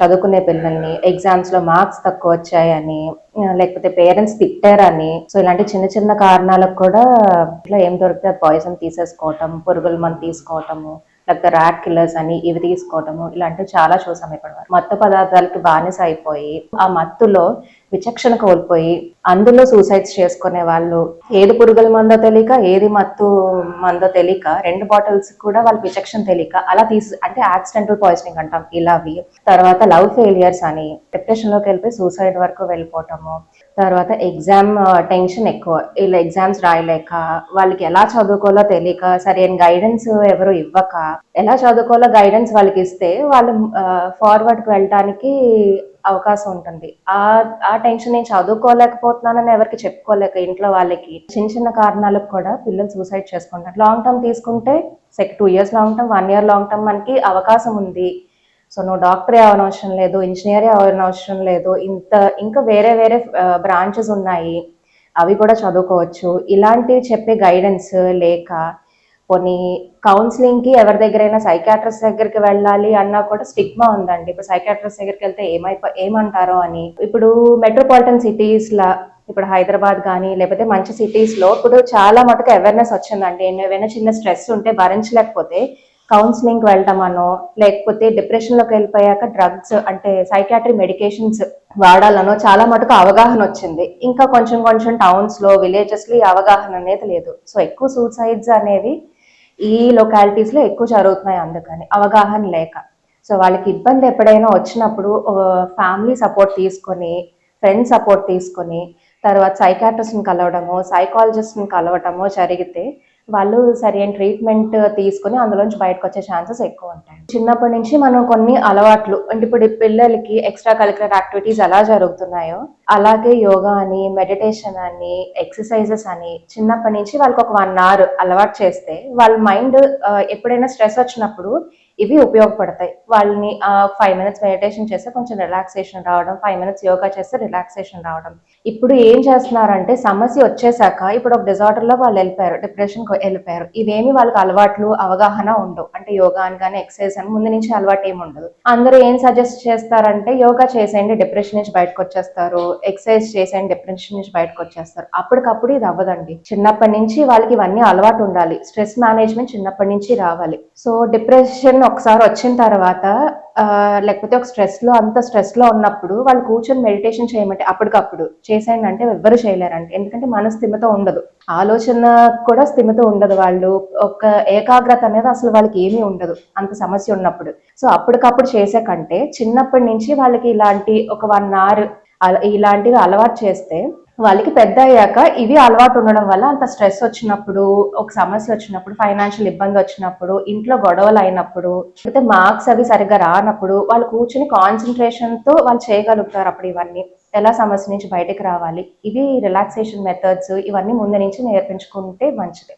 చదువుకునే పిల్లల్ని ఎగ్జామ్స్లో మార్క్స్ తక్కువ వచ్చాయని లేకపోతే పేరెంట్స్ తిట్టారని సో ఇలాంటి చిన్న చిన్న కారణాలకు కూడా ఇట్లా ఏం దొరికితే పాయిజన్ తీసేసుకోవటం పురుగుల మందు తీసుకోవటము లేకపోతే ర్యాట్ కిల్లర్స్ అని ఇవి తీసుకోవటము ఇలాంటివి చాలా చూసాం ఇప్పటివరకు మత్తు పదార్థాలకి బానిస అయిపోయి ఆ మత్తులో విచక్షణ కోల్పోయి అందులో సూసైడ్స్ చేసుకునే వాళ్ళు ఏది పురుగుల మందో తెలియక ఏది మత్తు మందో తెలియక రెండు బాటిల్స్ కూడా వాళ్ళ విచక్షణ తెలియక అలా తీసి అంటే యాక్సిడెంటల్ పాయిజనింగ్ అంటాం. ఇలావి తర్వాత లవ్ ఫెయిలియర్స్ అని డిప్రెషన్లోకి వెళ్ళిపోయి సూసైడ్ వరకు వెళ్ళిపోవటము తర్వాత ఎగ్జామ్ టెన్షన్ ఎక్కువ. వీళ్ళు ఎగ్జామ్స్ రాయలేక వాళ్ళకి ఎలా చదువుకోవాలో తెలియక సరైన గైడెన్స్ ఎవరు ఇవ్వక ఎలా చదువుకోవాలో గైడెన్స్ వాళ్ళకి ఇస్తే వాళ్ళు ఫార్వర్డ్కి వెళ్ళటానికి అవకాశం ఉంటుంది. ఆ ఆ టెన్షన్ నేను చదువుకోలేకపోతున్నానని ఎవరికి చెప్పుకోలేక ఇంట్లో వాళ్ళకి చిన్న చిన్న కారణాలకు కూడా పిల్లలు సూసైడ్ చేసుకుంటారు. లాంగ్ టర్మ్ తీసుకుంటే check two years long term one year long term మనకి అవకాశం ఉంది. సో నువ్వు డాక్టరే అవనవసరం లేదు ఇంజనీరే అవనవసరం లేదు ఇంత ఇంకా వేరే వేరే బ్రాంచెస్ ఉన్నాయి అవి కూడా చదువుకోవచ్చు. ఇలాంటివి చెప్పే గైడెన్స్ లేక కొన్ని కౌన్సిలింగ్కి ఎవరి దగ్గరైనా సైకాట్రిస్ట్ దగ్గరికి వెళ్ళాలి అన్నా కూడా స్టిగ్మా ఉందండి. ఇప్పుడు సైకాట్రిస్ట్ దగ్గరికి వెళ్తే ఏమైపో ఏమంటారో అని. ఇప్పుడు మెట్రోపాలిటన్ సిటీస్ లా ఇప్పుడు హైదరాబాద్ కానీ లేకపోతే మంచి సిటీస్లో ఇప్పుడు చాలా మటుకు అవేర్నెస్ వచ్చిందండి. ఏమైనా చిన్న స్ట్రెస్ ఉంటే భరించలేకపోతే కౌన్సిలింగ్ వెళ్ళటమనో లేకపోతే డిప్రెషన్లోకి వెళ్ళిపోయాక డ్రగ్స్ అంటే సైకాట్రీ మెడికేషన్స్ వాడాలనో చాలా మటుకు అవగాహన వచ్చింది. ఇంకా కొంచెం కొంచెం టౌన్స్లో విలేజెస్లో ఈ అవగాహన అనేది లేదు. సో ఎక్కువ సూసైడ్స్ అనేవి ఈ లొకాలిటీస్లో ఎక్కువ జరుగుతున్నాయి అందుకని అవగాహన లేక. సో వాళ్ళకి ఇబ్బంది ఎప్పుడైనా వచ్చినప్పుడు ఫ్యామిలీ సపోర్ట్ తీసుకొని ఫ్రెండ్స్ సపోర్ట్ తీసుకొని తర్వాత సైకాట్రిస్ట్ని కలవడము సైకాలజిస్ట్ని కలవటము జరిగితే వాళ్ళు సరైన ట్రీట్మెంట్ తీసుకొని అందులోంచి బయటకు వచ్చే ఛాన్సెస్ ఎక్కువ ఉంటాయి. చిన్నప్పటి నుంచి మనం కొన్ని అలవాట్లు అంటే ఇప్పుడు పిల్లలకి ఎక్స్ట్రా కరికులర్ యాక్టివిటీస్ ఎలా జరుగుతున్నాయో అలాగే యోగా అని మెడిటేషన్ అని ఎక్సర్సైజెస్ అని చిన్నప్పటి నుంచి వాళ్ళకి ఒక వన్ అవర్ అలవాటు చేస్తే వాళ్ళ మైండ్ ఎప్పుడైనా స్ట్రెస్ వచ్చినప్పుడు ఇవి ఉపయోగపడతాయి. వాళ్ళని ఫైవ్ మినిట్స్ మెడిటేషన్ చేస్తే కొంచెం రిలాక్సేషన్ రావడం ఫైవ్ మినిట్స్ యోగా చేస్తే రిలాక్సేషన్ రావడం. ఇప్పుడు ఏం చేస్తున్నారంటే సమస్య వచ్చేసాక ఇప్పుడు ఒక డిజార్డర్లో వాళ్ళు వెళ్ళిపోయారు డిప్రెషన్ వెళ్ళిపోయారు. ఇవేమి వాళ్ళకి అలవాట్లు అవగాహన ఉండవు. అంటే యోగా అని కానీ ఎక్సర్సైజ్ అని ముందు నుంచి అలవాటు ఏమి ఉండదు. అందరూ ఏం సజెస్ట్ చేస్తారంటే యోగా చేసేయండి డిప్రెషన్ నుంచి బయటకు వచ్చేస్తారు. ఎక్సర్సైజ్ చేసేయండి డిప్రెషన్ నుంచి బయటకు వచ్చేస్తారు. అప్పటికప్పుడు ఇది అవ్వదండి. చిన్నప్పటి నుంచి వాళ్ళకి ఇవన్నీ అలవాటు ఉండాలి. స్ట్రెస్ మేనేజ్మెంట్ చిన్నప్పటి నుంచి రావాలి. సో డిప్రెషన్ ఒకసారి వచ్చిన తర్వాత ఆ, లేకపోతే ఒక స్ట్రెస్లో అంత స్ట్రెస్లో ఉన్నప్పుడు వాళ్ళు కూర్చొని మెడిటేషన్ చేయమంటే అప్పటికప్పుడు చేసేయండి అంటే ఎవ్వరు చేయలేరంటే ఎందుకంటే మన స్థిమిత ఉండదు. ఆలోచన కూడా స్థిమిత ఉండదు వాళ్ళు. ఒక ఏకాగ్రత అనేది అసలు వాళ్ళకి ఏమీ ఉండదు. అంత సమస్య ఉన్నప్పుడు. సో అప్పటికప్పుడు చేసే కంటే చిన్నప్పటి నుంచి వాళ్ళకి ఇలాంటి ఒక వన్ అవర్ ఇలాంటివి అలవాటు చేస్తే వాళ్ళకి పెద్ద అయ్యాక ఇవి అలవాటు ఉండడం వల్ల అంత స్ట్రెస్ వచ్చినప్పుడు ఒక సమస్య వచ్చినప్పుడు ఫైనాన్షియల్ ఇబ్బంది వచ్చినప్పుడు ఇంట్లో గొడవలు అయినప్పుడు లేకపోతే మార్క్స్ అవి సరిగ్గా రానప్పుడు వాళ్ళు కూర్చుని కాన్సన్ట్రేషన్తో వాళ్ళు చేయగలుగుతారు అప్పుడు ఇవన్నీ. ఎలా సమస్య నుంచి బయటకు రావాలి? ఇవి రిలాక్సేషన్ మెథడ్స్ ఇవన్నీ ముందు నుంచి నేర్పించుకుంటే మంచిది.